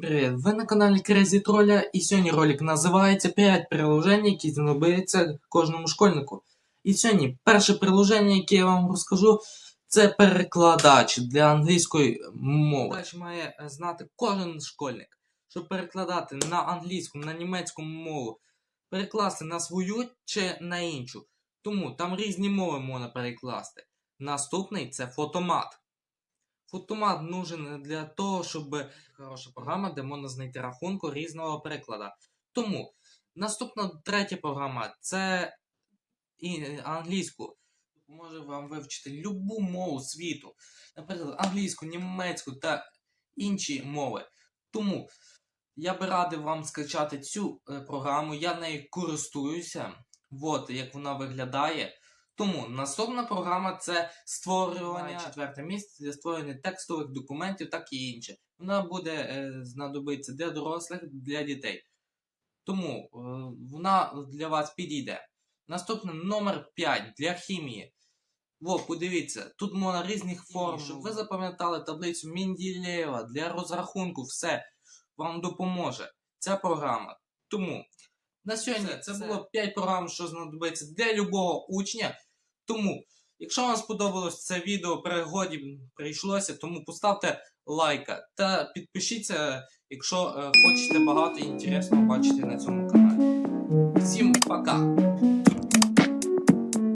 Привіт, ви на каналі Crazy Troll, і сьогодні ролик називається 5 приложень, які знадобляться кожному школьнику. І сьогодні перше приложення, яке я вам розкажу, це перекладач для англійської мови. Перекладач має знати кожен школьник, щоб перекладати на англійську, на німецьку мову, перекласти на свою чи на іншу. Тому там різні мови можна перекласти. Наступний це фотомат. Фотомат нужен для того, щоб хороша програма, де можна знайти рахунку різного переклада. Тому наступна третя програма це англійську. Може вам вивчити любу мову світу, наприклад, англійську, німецьку та інші мови. Тому я би радив вам скачати цю е, програму, я нею користуюся. От як вона виглядає. Тому наступна програма це створювання четверте місце для створення текстових документів, так і інше. Вона буде е, знадобитися для дорослих, для дітей. Тому е, вона для вас підійде. Наступне номер 5 для хімії. Во, подивіться, тут можна різних форм, щоб ви запам'ятали таблицю Менділєєва для розрахунку, все вам допоможе ця програма. Тому на сьогодні це, було 5 програм, що знадобиться для любого учня. Тому, якщо вам сподобалось це відео, пригоді прийшлося, тому поставте лайка та підпишіться, якщо е, хочете багато інтересного бачити на цьому каналі. Всім пока!